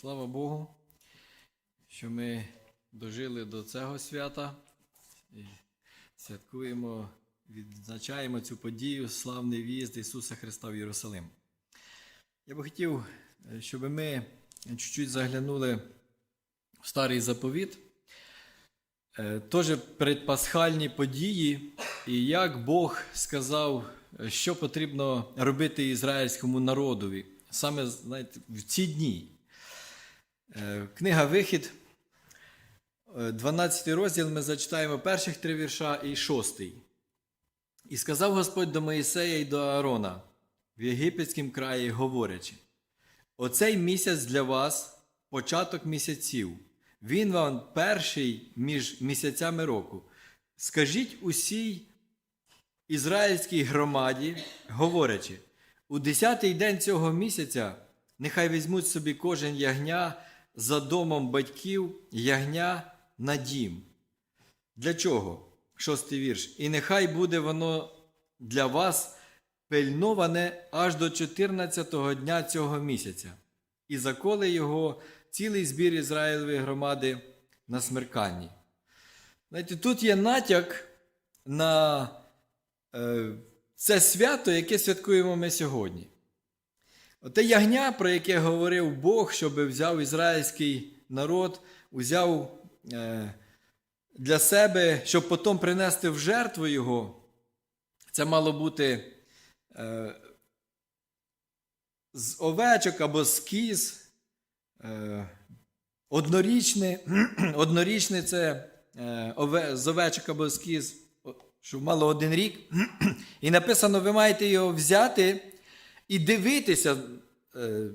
Слава Богу, що ми дожили до цього свята і святкуємо, відзначаємо цю подію, славний в'їзд Ісуса Христа в Єрусалим. Я би хотів, щоб ми чуть-чуть заглянули в старий заповіт, е, теж предпасхальні події, і як Бог сказав, що потрібно робити ізраїльському народові саме знаєте, в ці дні. Е, Книга Вихід, е, 12 розділ, ми зачитаємо перших три вірша і шостий. І сказав Господь до Моїсея і до Аарона в єгипетському краї, говорячи: Оцей місяць для вас початок місяців. Він вам перший між місяцями року. Скажіть усій ізраїльській громаді, говорячи, у десятий день цього місяця нехай візьмуть собі кожен ягня за домом батьків ягня на дім. Для чого? Шостий вірш. І нехай буде воно для вас пильноване аж до 14-го дня цього місяця, і заколе його цілий збір Ізраїлевої громади на смерканні. Знаєте, тут є натяк на е, це свято, яке святкуємо ми сьогодні. Оте ягня, про яке говорив Бог, щоб взяв ізраїльський народ, узяв е, для себе, щоб потім принести в жертву його, це мало бути е, з овечок або з кіз. Однорічне, однорічне це е, ове, з овечок або з кіз, що мало один рік. І написано, ви маєте його взяти і дивитися, е,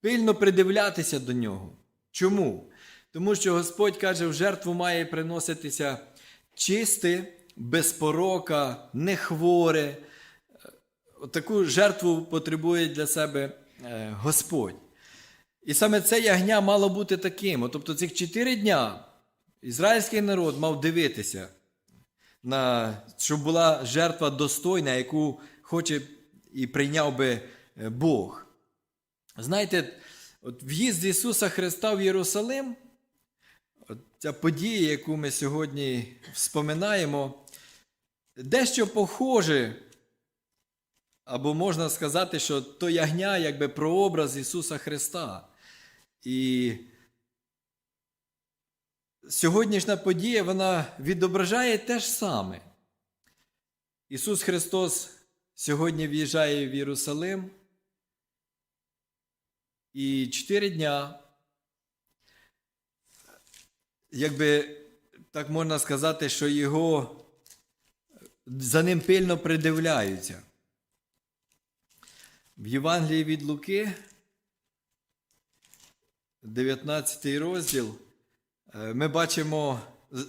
пильно придивлятися до нього. Чому? Тому що Господь каже, в жертву має приноситися чисте, без порока, не хворе. Таку жертву потребує для себе е, Господь. І саме це ягня мало бути таким. Тобто цих чотири дня ізраїльський народ мав дивитися, на, щоб була жертва достойна, яку хоче і прийняв би е, Бог. Знаєте, от в'їзд Ісуса Христа в Єрусалим, от ця подія, яку ми сьогодні вспоминаємо, дещо похоже, або можна сказати, що то ягня якби прообраз Ісуса Христа. І сьогоднішня подія вона відображає те ж саме. Ісус Христос сьогодні в'їжджає в Єрусалим. І чотири дня, якби так можна сказати, що його за ним пильно придивляються. В Євангелії від Луки, 19 розділ, е, ми бачимо,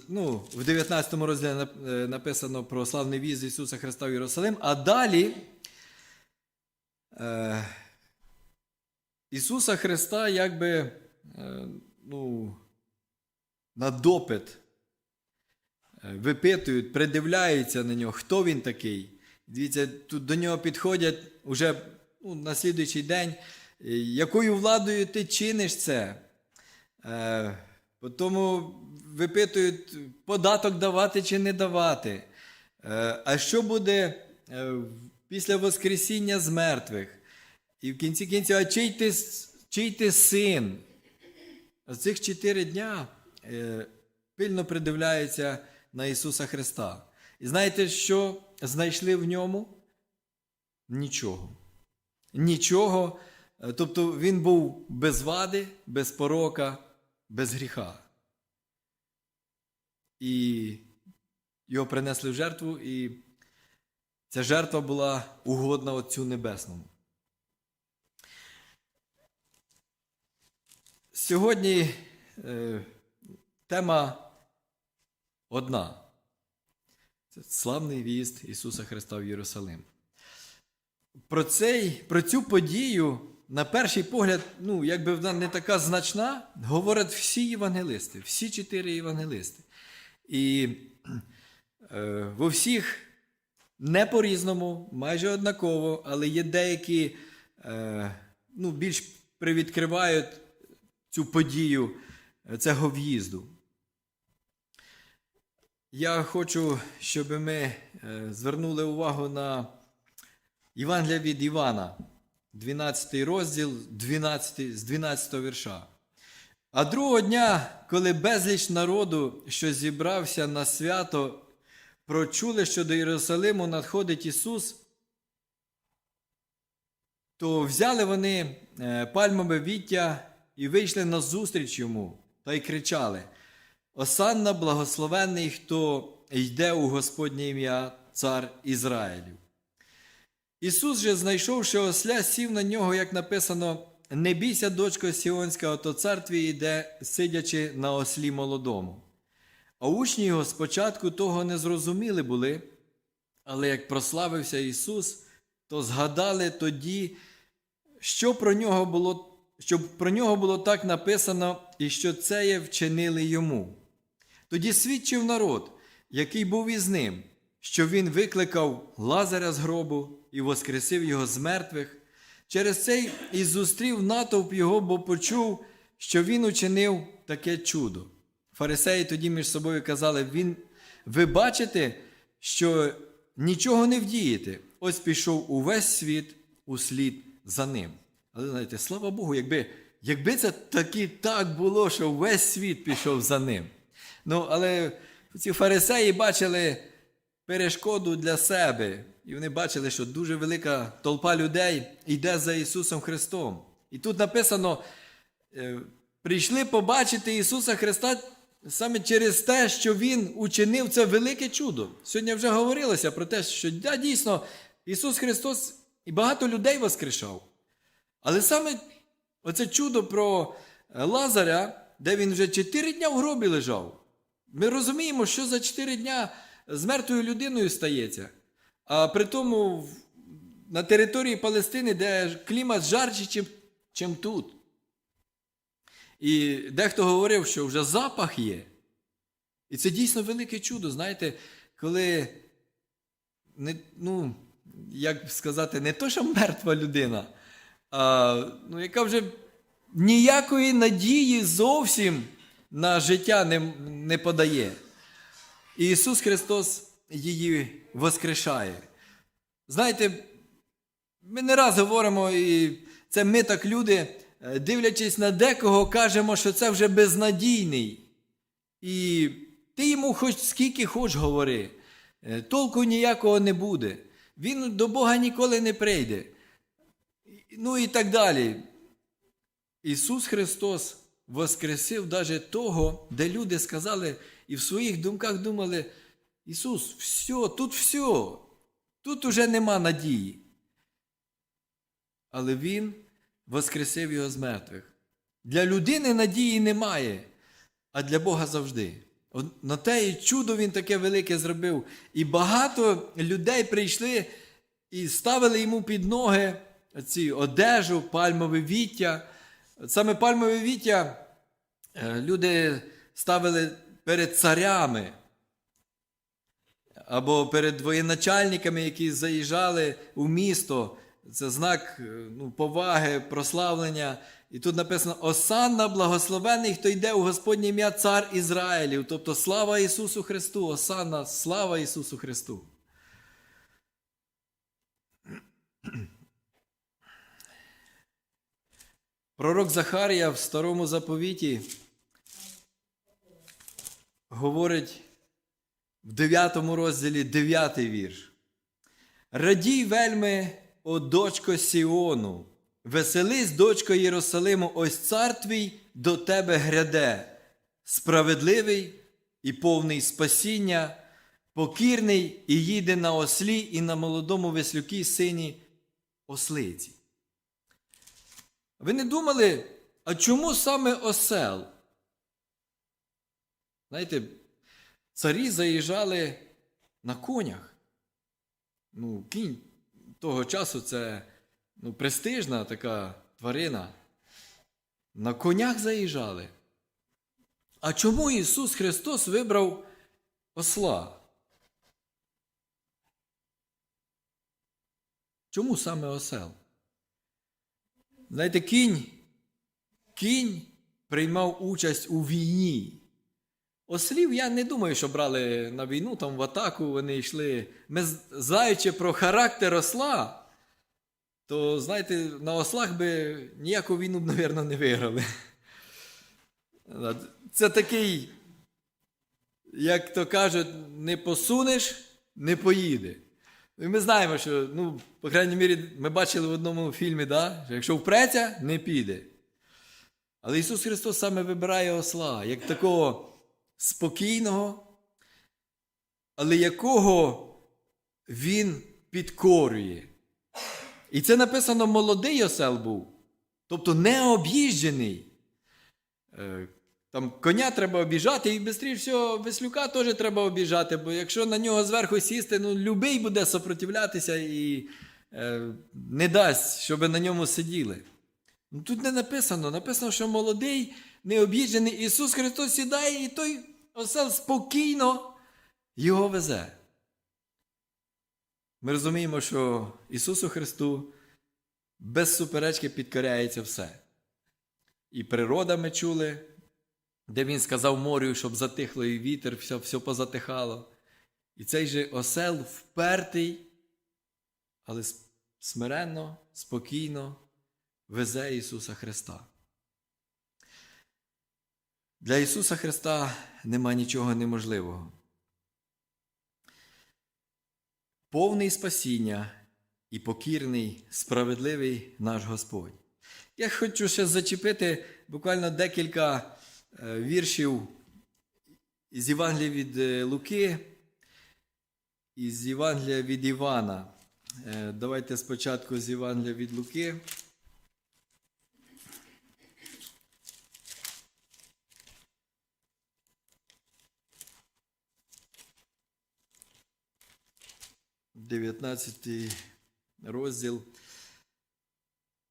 ну, в 19 розділі е, написано про славний віз Ісуса Христа в Єрусалим, а далі е, Ісуса Христа якби е, ну, на допит е, випитують, придивляються на нього, хто він такий. Дивіться, тут до нього підходять уже ну, на слідуючий день, е, якою владою ти чиниш це? Е, Тому випитують, податок давати чи не давати. Е, А що буде е, після Воскресіння з мертвих? І в кінці кінців, а чий ти, чий ти син? З цих чотири дня е, пильно придивляються на Ісуса Христа. І знаєте, що знайшли в ньому? Нічого. Нічого. Тобто він був без вади, без порока, без гріха. І його принесли в жертву, і ця жертва була угодна Отцю Небесному. Сьогодні е, тема одна. Це славний в'їзд Ісуса Христа в Єрусалим. Про, цей, про цю подію, на перший погляд, ну, якби вона не така значна, говорять всі євангелисти, всі чотири євангелисти. І е, во всіх не по-різному, майже однаково, але є деякі е, ну, більш привідкривають цю подію е, цього в'їзду. Я хочу, щоб ми е, звернули увагу на Євангелія від Івана, 12 розділ 12, з 12 вірша. А другого дня, коли безліч народу, що зібрався на свято, прочули, що до Єрусалиму надходить Ісус, то взяли вони е, пальмове віття і вийшли назустріч йому та й кричали: Осанна благословенний, хто йде у Господнє ім'я, цар Ізраїлів. Ісус же, знайшовши осля, сів на нього, як написано: Не бійся, дочко Сіонська, ото цар твій йде, сидячи на ослі молодому. А учні його спочатку того не зрозуміли були, але як прославився Ісус, то згадали тоді, що про нього було, щоб про нього було так написано, і що це є вчинили йому. Тоді свідчив народ, який був із ним, що він викликав Лазаря з гробу і воскресив його з мертвих. Через це і зустрів натовп його, бо почув, що він учинив таке чудо. Фарисеї тоді між собою казали: він, ви бачите, що нічого не вдієте. Ось пішов увесь світ услід за ним. Але знаєте, слава Богу, якби, якби це таки так було, що весь світ пішов за ним. Ну, але ці фарисеї бачили перешкоду для себе. І вони бачили, що дуже велика толпа людей йде за Ісусом Христом. І тут написано: е, прийшли побачити Ісуса Христа саме через те, що Він учинив це велике чудо. Сьогодні вже говорилося про те, що да, дійсно Ісус Христос і багато людей воскрешав. Але саме оце чудо про е, Лазаря, де він вже чотири дня в гробі лежав. Ми розуміємо, що за чотири дня з мертвою людиною стається. А при тому на території Палестини, де клімат жарче, чим, тут. І дехто говорив, що вже запах є. І це дійсно велике чудо, знаєте, коли, не, ну, як сказати, не то, що мертва людина, а ну, яка вже ніякої надії зовсім на життя не, не подає. І Ісус Христос її воскрешає. Знаєте, ми не раз говоримо, і це ми так люди, е, дивлячись на декого, кажемо, що це вже безнадійний. І ти йому хоч скільки хоч говори, е, толку ніякого не буде. Він до Бога ніколи не прийде. Ну і так далі. Ісус Христос воскресив даже того, де люди сказали і в своїх думках думали: Ісус, все, тут все, тут уже нема надії. Але Він воскресив його з мертвих. Для людини надії немає, а для Бога завжди. На те і чудо він таке велике зробив. І багато людей прийшли і ставили йому під ноги ці одежу, пальмове віття. Саме пальмове віття е, люди ставили перед царями або перед воєначальниками, які заїжджали у місто. Це знак е, ну, поваги, прославлення. І тут написано: Осанна, благословений, хто йде у Господнє ім'я Цар Ізраїлів. Тобто слава Ісусу Христу, Осанна, слава Ісусу Христу. Пророк Захарія в старому заповіті говорить в 9 розділі 9 вірш. Радій вельми, о дочко Сіону, веселись, дочко Єрусалиму, ось цар твій до тебе гряде, справедливий і повний спасіння, покірний і їде на ослі і на молодому веслюкі сині ослиці. Ви не думали, а чому саме осел? Знаєте, царі заїжджали на конях. Ну, кінь того часу це ну, престижна така тварина. На конях заїжджали. А чому Ісус Христос вибрав осла? Чому саме осел? Знаєте, кінь, кінь приймав участь у війні. Ослів я не думаю, що брали на війну, там в атаку вони йшли. Ми, знаючи про характер осла, то, знаєте, на ослах би ніяку війну б, мабуть, не виграли. Це такий, як то кажуть, не посунеш, не поїде. І ми знаємо, що, ну, по крайній мірі, ми бачили в одному фільмі, да, що якщо впреться, не піде. Але Ісус Христос саме вибирає осла, як такого спокійного, але якого Він підкорює. І це написано молодий осел був, тобто необ'їжджений. Е, Там коня треба обіжати, і швидше всього веслюка теж треба обіжати, бо якщо на нього зверху сісти, ну любий буде сопротивлятися і е, не дасть, щоб на ньому сиділи. Ну, тут не написано. Написано, що молодий, необ'їжджений Ісус Христос сідає, і той осел спокійно його везе. Ми розуміємо, що Ісусу Христу без суперечки підкоряється все. І природа ми чули, де Він сказав морю, щоб затихло і вітер, все, все позатихало. І цей же осел впертий, але смиренно, спокійно везе Ісуса Христа. Для Ісуса Христа нема нічого неможливого. Повний спасіння і покірний, справедливий наш Господь. Я хочу ще зачепити буквально декілька е, віршів із Євангелія від е, Луки, із Євангелія від Івана. Е, Давайте спочатку з Євангелія від Луки. Дев'ятнадцятий розділ.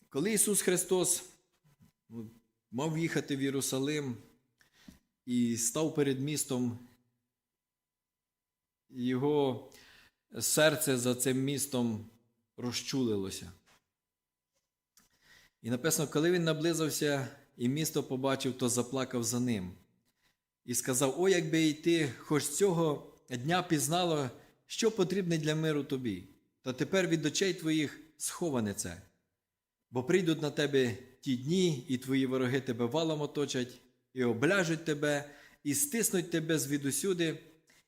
Коли Ісус Христос ну, мав їхати в Єрусалим і став перед містом, його серце за цим містом розчулилося. І написано, коли він наблизився і місто побачив, то заплакав за ним. І сказав: О, якби і ти хоч цього дня пізнало, що потрібне для миру тобі, та тепер від очей твоїх сховане це. Бо прийдуть на тебе ті дні, і твої вороги тебе валом оточать, і обляжуть тебе, і стиснуть тебе звідусюди,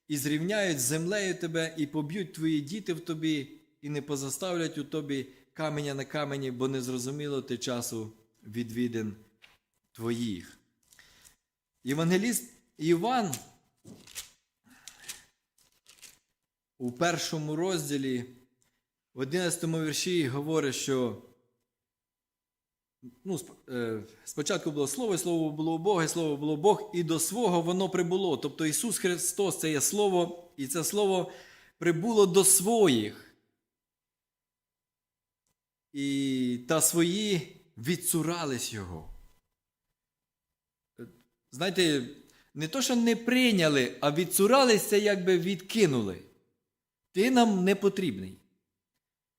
і зрівняють з землею тебе, і поб'ють твої діти в тобі, і не позаставлять у тобі каменя на камені, бо не зрозуміло ти часу відвідин твоїх. Євангеліст Іван у першому розділі, в 11 вірші говорить, що ну, е, спочатку було слово, і слово було у Бога, і слово було Бог, і до свого воно прибуло. Тобто Ісус Христос це є Слово, і це Слово прибуло до своїх. І та свої відцурались Його. Знаєте, не то, що не прийняли, а відцурались це якби відкинули. Ти нам не потрібний.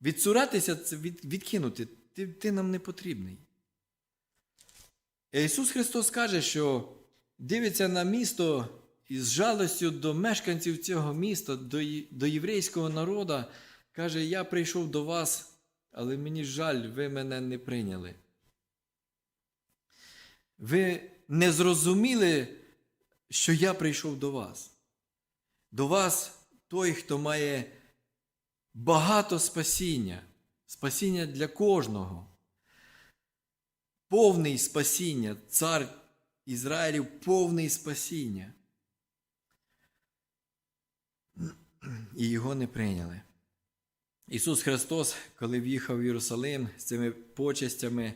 Відцуратися це від, відкинути. Ти, ти нам не потрібний. Ісус Христос каже, що дивиться на місто із жалостю до мешканців цього міста, до, до єврейського народу, каже: Я прийшов до вас, але мені жаль, ви мене не прийняли. Ви не зрозуміли, що я прийшов до вас. До вас той, хто має багато спасіння, спасіння для кожного. Повний спасіння, цар Ізраїлів повний спасіння. І його не прийняли. Ісус Христос, коли в'їхав в Єрусалим з цими почестями,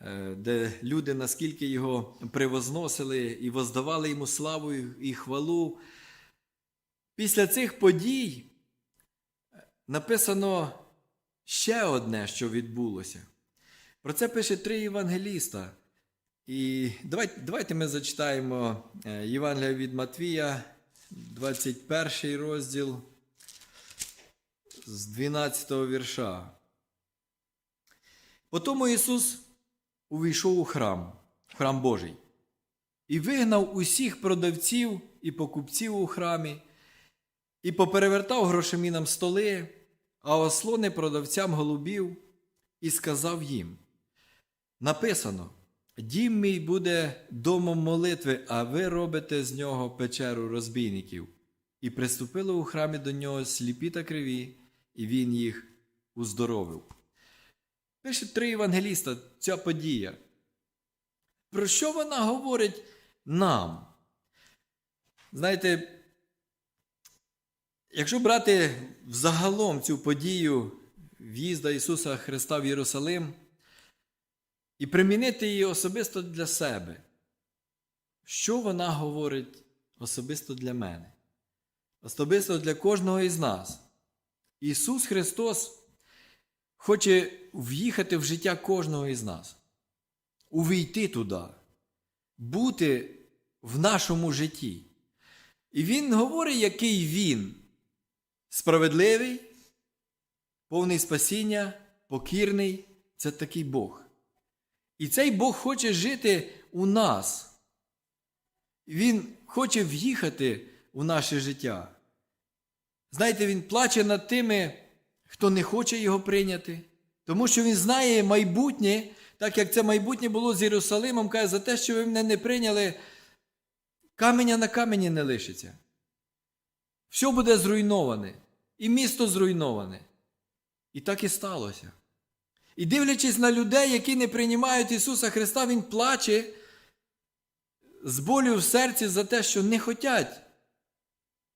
е, де люди наскільки його превозносили і воздавали йому славу і хвалу. Після цих подій написано ще одне, що відбулося. Про це пише три євангеліста. І давайте, давайте ми зачитаємо е, Євангелія від Матвія, 21 розділ з 12 вірша. Потому Ісус увійшов у храм, в храм Божий, і вигнав усіх продавців і покупців у храмі, і поперевертав грошемінам столи, а ослони продавцям голубів, і сказав їм: Написано: Дім мій буде домом молитви, а ви робите з нього печеру розбійників. І приступили у храмі до нього сліпі та криві, і він їх уздоровив. Пише три євангеліста ця подія. Про що вона говорить нам? Знаєте, якщо брати взагалом цю подію в'їзда Ісуса Христа в Єрусалим і примінити її особисто для себе, що вона говорить особисто для мене? Особисто для кожного із нас. Ісус Христос хоче в'їхати в життя кожного із нас, увійти туди, бути в нашому житті. І Він говорить, який Він справедливий, повний спасіння, покірний це такий Бог. І цей Бог хоче жити у нас. Він хоче в'їхати у наше життя. Знаєте, Він плаче над тими, хто не хоче його прийняти, тому що він знає майбутнє, так як це майбутнє було з Єрусалимом, каже, за те, що ви мене не прийняли, каменя на камені не лишиться. Все буде зруйноване, і місто зруйноване. І так і сталося. І дивлячись на людей, які не приймають Ісуса Христа, Він плаче з болю в серці за те, що не хочуть,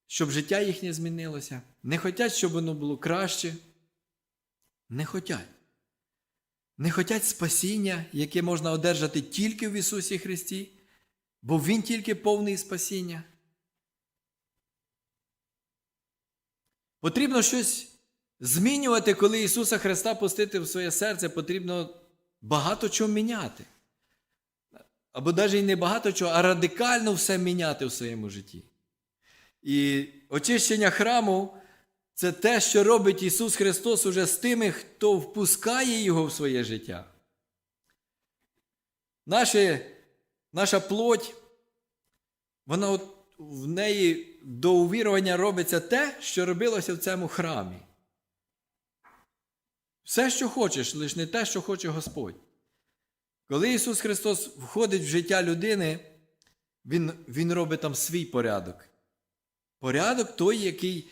щоб життя їхнє змінилося, не хочуть, щоб воно було краще. Не хочуть. Не хочуть спасіння, яке можна одержати тільки в Ісусі Христі, бо Він тільки повний спасіння. Потрібно щось змінювати, коли Ісуса Христа пустити в своє серце, потрібно багато чого міняти. Або навіть не багато чого, а радикально все міняти в своєму житті. І очищення храму це те, що робить Ісус Христос уже з тими, хто впускає Його в своє життя. Наша, наша плоть, вона от в неї до увірування робиться те, що робилося в цьому храмі. Все, що хочеш, лише не те, що хоче Господь. Коли Ісус Христос входить в життя людини, Він, Він робить там свій порядок. Порядок той, який,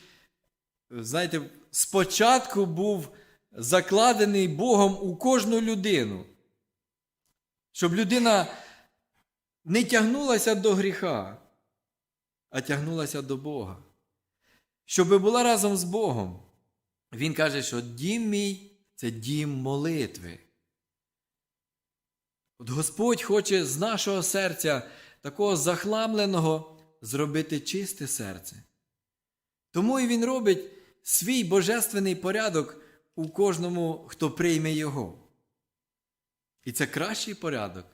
знаєте, спочатку був закладений Богом у кожну людину. Щоб людина не тягнулася до гріха, а тягнулася до Бога. Щоб була разом з Богом. Він каже, що дім мій це дім молитви. От Господь хоче з нашого серця, такого захламленого, зробити чисте серце. Тому і Він робить свій божественний порядок у кожному, хто прийме Його. І це кращий порядок.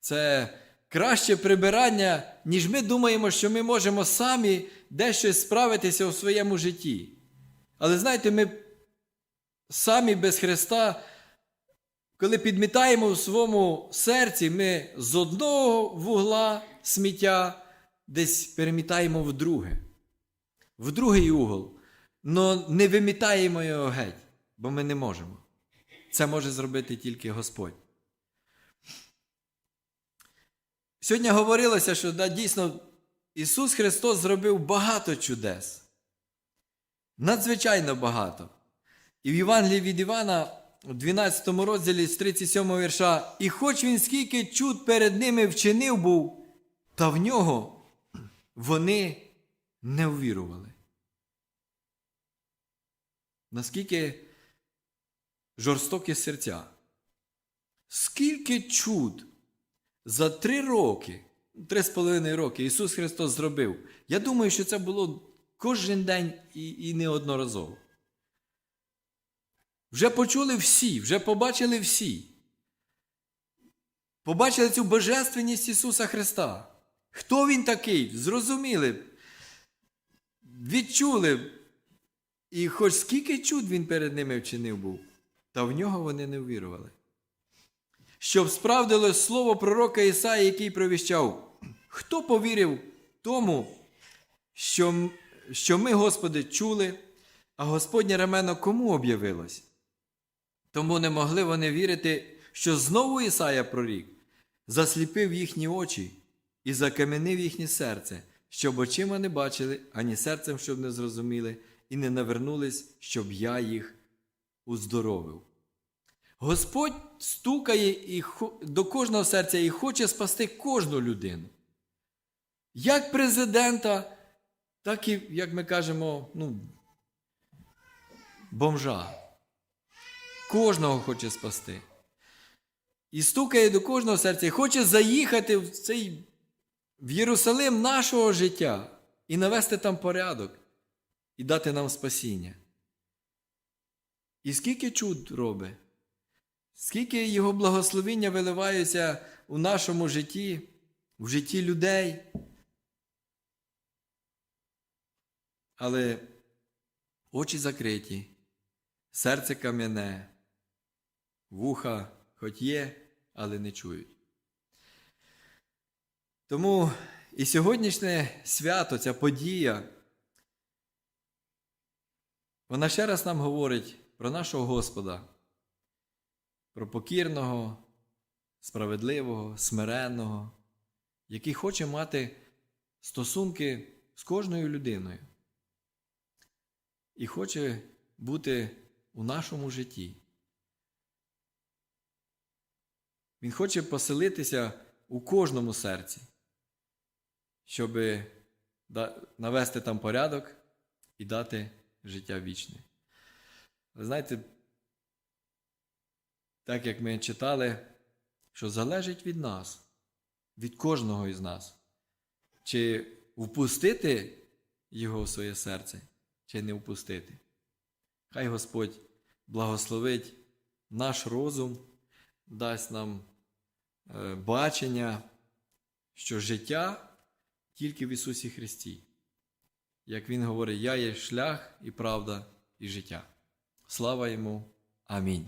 Це краще прибирання, ніж ми думаємо, що ми можемо самі дещо справитися у своєму житті. Але знаєте, ми самі без Христа, коли підмітаємо в своєму серці, ми з одного вугла сміття десь перемітаємо в друге, в другий угол, але не вимітаємо його геть, бо ми не можемо. Це може зробити тільки Господь. Сьогодні говорилося, що да, дійсно Ісус Христос зробив багато чудес. Надзвичайно багато. І в Євангелії від Івана, у 12 розділі з 37 вірша, і хоч він скільки чуд перед ними вчинив був, та в нього вони не ввірували. Наскільки жорстокі серця. Скільки чуд за три роки, три з половиною роки Ісус Христос зробив. Я думаю, що це було кожен день і, і неодноразово. Вже почули всі, вже побачили всі. Побачили цю божественність Ісуса Христа. Хто Він такий? Зрозуміли, відчули. І хоч скільки чуд він перед ними вчинив був, та в нього вони не ввірували. Щоб справдилось слово пророка Ісаї, який провіщав: Хто повірив тому, що, що ми, Господи, чули, а Господнє ремено кому об'явилось? Тому не могли вони вірити, що знову Ісая прорік засліпив їхні очі і закам'янив їхнє серце, щоб очима не бачили, ані серцем, щоб не зрозуміли, і не навернулись, щоб я їх уздоровив. Господь стукає і до кожного серця і хоче спасти кожну людину. Як президента, так і, як ми кажемо, ну, бомжа. Кожного хоче спасти. І стукає до кожного серця, і хоче заїхати в цей в Єрусалим нашого життя і навести там порядок, і дати нам спасіння. І скільки чуд робить, скільки його благословіння виливаються у нашому житті, в житті людей. Але очі закриті, серце кам'яне, вуха хоч є, але не чують. Тому і сьогоднішнє свято, ця подія, вона ще раз нам говорить про нашого Господа, про покірного, справедливого, смиренного, який хоче мати стосунки з кожною людиною і хоче бути у нашому житті. Він хоче поселитися у кожному серці, щоб навести там порядок і дати життя вічне. Ви знаєте, так як ми читали, що залежить від нас, від кожного із нас, чи впустити його в своє серце, чи не впустити. Хай Господь благословить наш розум, дасть нам е, бачення, що життя тільки в Ісусі Христі. Як Він говорить, я є шлях і правда і життя. Слава йому. Амінь.